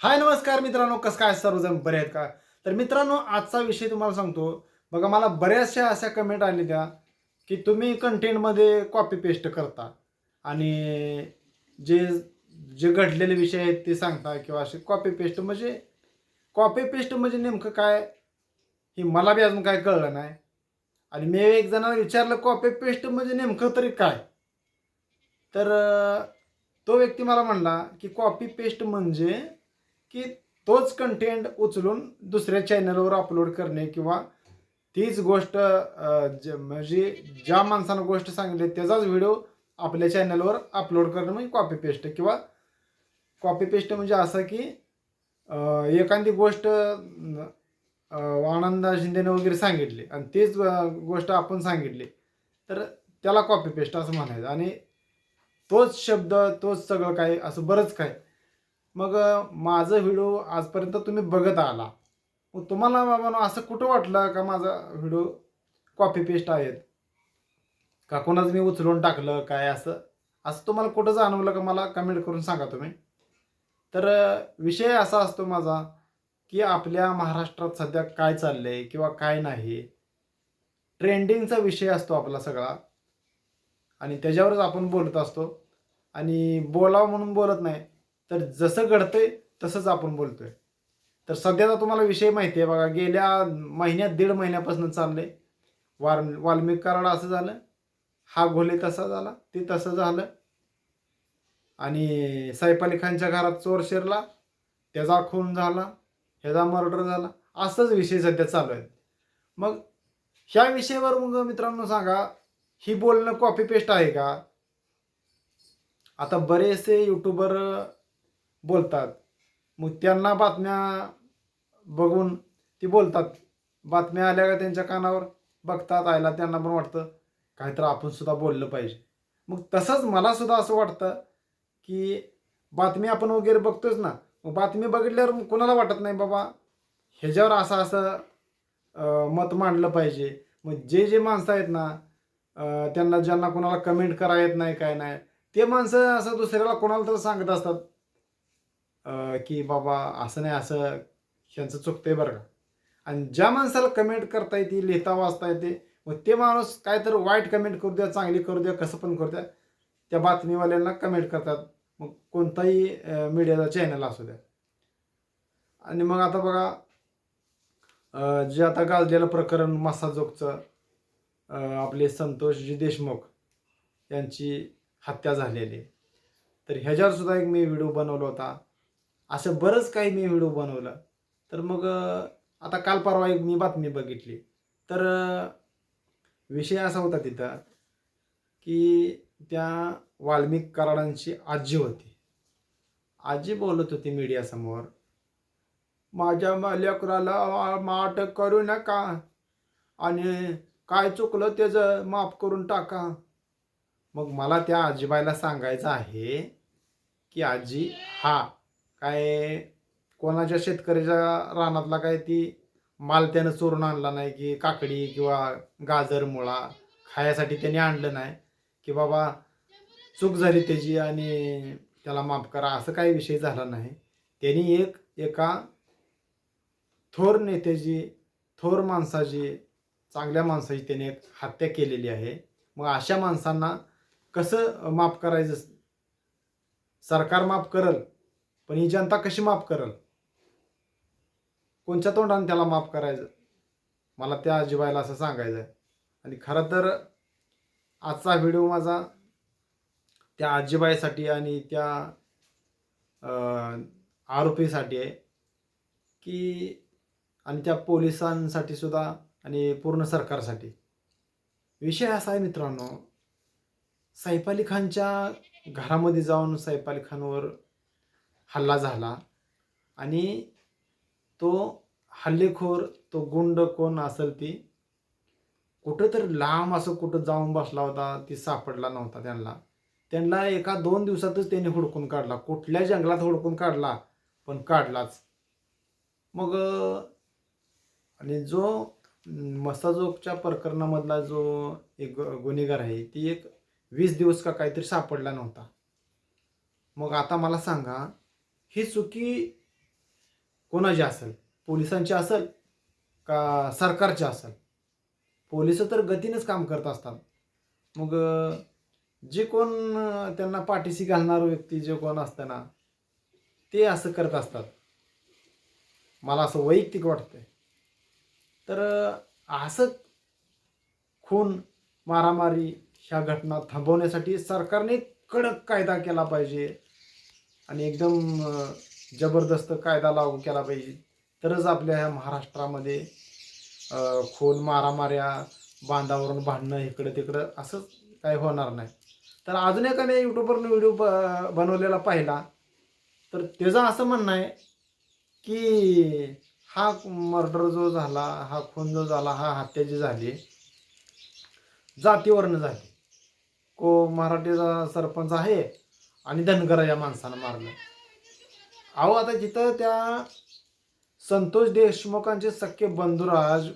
हाय नमस्कार मित्रांनो. कसं काय सर्वजण बरे आहेत का? तर मित्रांनो आजचा विषय तुम्हाला सांगतो. बघा मला बऱ्याचशा अशा कमेंट आलेल्या की तुम्ही कंटेंटमध्ये कॉपी पेस्ट करता. आणि जे जे घडलेले विषय आहेत ते सांगता किंवा असे कॉपी पेस्ट म्हणजे कॉपी पेस्ट म्हणजे नेमकं काय? हे मला बी अजून काय कळलं नाही. आणि मी एक जणांना विचारलं कॉपी पेस्ट म्हणजे नेमकं तरी काय? तर तो व्यक्ती मला म्हणला की कॉपी पेस्ट म्हणजे की तोच कंटेंट उचलून दुसऱ्या चॅनलवर अपलोड करणे किंवा तीच गोष्ट ज- म्हणजे ज्या माणसानं गोष्ट सांगितली त्याचाच व्हिडिओ आपल्या चॅनलवर अपलोड करणं म्हणजे कॉपी पेस्ट किंवा कॉपी पेस्ट म्हणजे असं की एखादी गोष्ट अ, आनंदा शिंदेने वगैरे सांगितली आणि तीच गोष्ट आपण सांगितली तर त्याला कॉपी पेस्ट असं म्हणायचं. आणि तोच शब्द तोच सगळं काय असं बरंच काय मग माझं व्हिडिओ आजपर्यंत तुम्ही बघत आला. मग तुम्हाला बाबा असं कुठं वाटलं का माझा व्हिडिओ कॉपी पेस्ट आहेत? का कोणाचं मी उचलून टाकलं काय असं? असं तुम्हाला कुठं जाणवलं का मला कमेंट करून सांगा तुम्ही. तर विषय असा असतो माझा की आपल्या महाराष्ट्रात सध्या काय चाललंय किंवा काय नाही ट्रेंडिंगचा विषय असतो आपला सगळा. आणि त्याच्यावरच आपण बोलत असतो. आणि बोलावं म्हणून बोलत नाही. तर जसं घडतंय तसंच आपण बोलतोय. तर सध्याचा तुम्हाला विषय माहिती आहे बघा गेल्या महिन्यात दीड महिन्यापासून चाललंय. वार वाल्मिक कराड असं झालं हा घोले तसा झाला ते तसं झालं. आणि सैफ अली खानच्या घरात चोर शिरला त्याचा खून झाला ह्याचा मर्डर झाला असंच विषय सध्या चालू आहेत. मग ह्या विषयावर मग मित्रांनो सांगा ही बोलणं कॉपी पेस्ट आहे का? आता बरेचसे युट्यूबर बोलतात. मग त्यांना बातम्या बघून ती बोलतात. बातम्या आल्या का त्यांच्या कानावर? बघतात आयला त्यांना पण वाटतं. काहीतरी आपण सुद्धा बोललं पाहिजे. मग तसंच मला सुद्धा असं वाटतं की बातमी आपण वगैरे बघतोच ना. मग बातमी बघितल्यावर कुणाला कोणाला वाटत नाही बाबा? ह्याच्यावर असं असं मत मांडलं पाहिजे. मग जे जे माणसं आहेत ना त्यांना ज्यांना कोणाला कमेंट करा येत नाही काय नाही ते माणसं असं दुसऱ्याला कोणाला तर सांगत असतात. की बाबा असं नाही असं ह्यांचं चुकतंय बरं का? आणि ज्या माणसाला कमेंट करता येते लिहिता वाचता येते मग ते माणूस काय तर वाईट कमेंट करू द्या चांगली करू द्या कसं पण करू द्या त्या बातमीवाल्यांना कमेंट करतात. मग कोणताही मीडियाचा चॅनल असू द्या. आणि मग आता बघा जे आता गाजलेलं प्रकरण मसाजोगचं आपले संतोषजी देशमुख यांची हत्या झालेली. आहे. तर ह्याच्यावर सुद्धा एक मी व्हिडिओ बनवला होता. असं बरंच काही मी व्हिडिओ बनवलं. तर मग आता काल परवा एक मी बातमी बघितली. तर विषय असा होता तिथं की त्या वाल्मिक कराडांची आजी होती. आजी बोलत होती मीडियासमोर माझ्या लेकराला माट करू नका आणि काय चुकलं त्याचं माफ करून टाका. मग मला त्या आजीबाईला सांगायचं आहे की आजी हा काय कोणाच्या शेतकऱ्याच्या रानातला काय ती माल त्यानं चोरून आणला नाही की काकडी किंवा गाजर मुळा खायासाठी त्याने आणलं नाही की बाबा चूक झाली त्याची आणि त्याला माफ करा असं काही विषय झाला नाही. त्यांनी एक एका थोर नेत्याची थोर माणसाची चांगल्या माणसाची त्याने एक हत्या केलेली आहे. मग अशा माणसांना कसं माफ करायचं? सरकार माफ करल पण ही जनता कशी माफ करल? कोणच्या तोंडाने त्याला माफ करायचं? मला त्या आजीबाईला असं सांगायचं आहे आणि खरं तर आजचा व्हिडिओ माझा त्या आजीबाईसाठी आणि त्या आरोपीसाठी आहे की आणि त्या पोलिसांसाठी सुद्धा आणि पूर्ण सरकारसाठी. विषय असा आहे मित्रांनो सैफ अली खानच्या घरामध्ये जाऊन सैफ अली खानवर हल्ला झाला. आणि तो हल्लेखोर तो गुंड कोण असेल ती कुठं तर लांब असं कुठं जाऊन बसला होता ती सापडला नव्हता त्यांना. त्यांना एका दोन दिवसातच त्यांनी हुडकून काढला. कुठल्या जंगलात हुडकून काढला पण काढलाच. मग आणि जो मस्ताजोगच्या प्रकरणामधला जो एक गु- गुन्हेगार आहे ती एक वीस दिवस का काहीतरी सापडला नव्हता. मग आता मला सांगा ही चुकी कोणाची असेल? पोलिसांची असेल का सरकारची असेल? पोलीस तर गतीनंच काम करत असतात. मग जे कोण त्यांना पाठीशी घालणार व्यक्ती जे कोण असतं ना ते असं करत असतात. मला असं वैयक्तिक वाटतंय. तर असं खून मारामारी ह्या घटना थांबवण्यासाठी सरकारने कडक कायदा केला पाहिजे. आणि एकदम जबरदस्त कायदा लागू केला पाहिजे. तरच आपल्या ह्या महाराष्ट्रामध्ये खून मारामाऱ्या बांधावरून भांडणं इकडं तिकडं असंच काही होणार नाही. तर अजून एकाने यूट्यूबवरनं व्हिडिओ ब बनवलेला पाहिला. तर त्याचं असं म्हणणं आहे की हा मर्डर जो झाला हा खून जो झाला हा हत्या जी झाली जातीवरनं झाली. को मराठीचा सरपंच आहे आणि धनगरा या माणसानं मारलं. अहो आता जिथं त्या संतोष देशमुखांचे सख्खे बंधुराज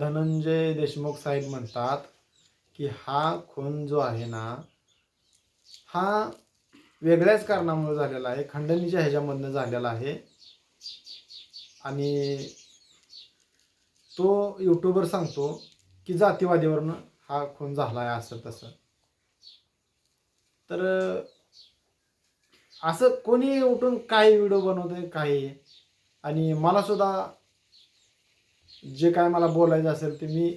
धनंजय देशमुख साहेब म्हणतात की हा खून जो आहे ना हा वेगळ्याच कारणामुळे झालेला आहे. खंडणीच्या ह्याच्यामधनं झालेला आहे. आणि तो यूट्यूबर सांगतो की जातीवादीवरनं हा खून झाला आहे असं तसं. तर असं कोणी उठून काही व्हिडिओ बनवतंय काही. आणि मला सुद्धा जे काय मला बोलायचं असेल ते मी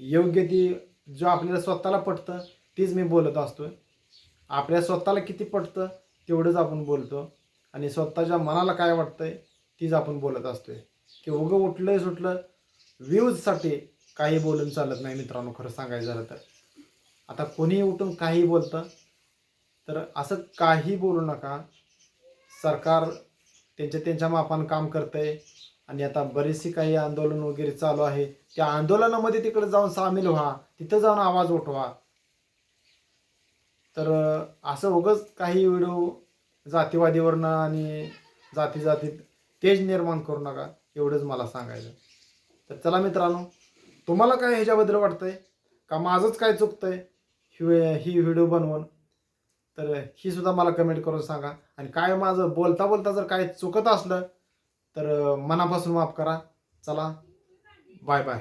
योग्य ती जो आपल्याला स्वतःला पटतं तीच मी बोलत असतो आपल्या स्वतःला किती पटतं तेवढंच आपण बोलतो. आणि स्वतःच्या मनाला काय वाटतंय तीच आपण बोलत असतोय. की उगं उठलं सुटलं व्ह्यूजसाठी काही बोलून चालत नाही मित्रांनो खरं सांगायचं झालं तर. आता कोणीही उठून काही बोलतं तर असं काही बोलू नका. सरकार त्यांच्या त्यांच्या मापानं काम करतंय. आणि आता बरीचशी काही आंदोलन वगैरे चालू आहे. त्या आंदोलनामध्ये तिकडे जाऊन सामील व्हा. तिथं जाऊन आवाज उठवा. तर असं उगच काही व्हिडिओ जातीवादीवरनं आणि जाती जातीत तेज निर्माण करू नका. एवढंच मला सांगायचं. तर चला मित्रांनो तुम्हाला काय ह्याच्याबद्दल वाटतंय? का माझंच काय चुकतंय? ही ही व्हिडिओ बनवून तर ही सुद्धा मला कमेंट करून सांगा. आणि काय माझं बोलता बोलता जर काय चुकत असलं तर मनापासून माफ करा. चला बाय बाय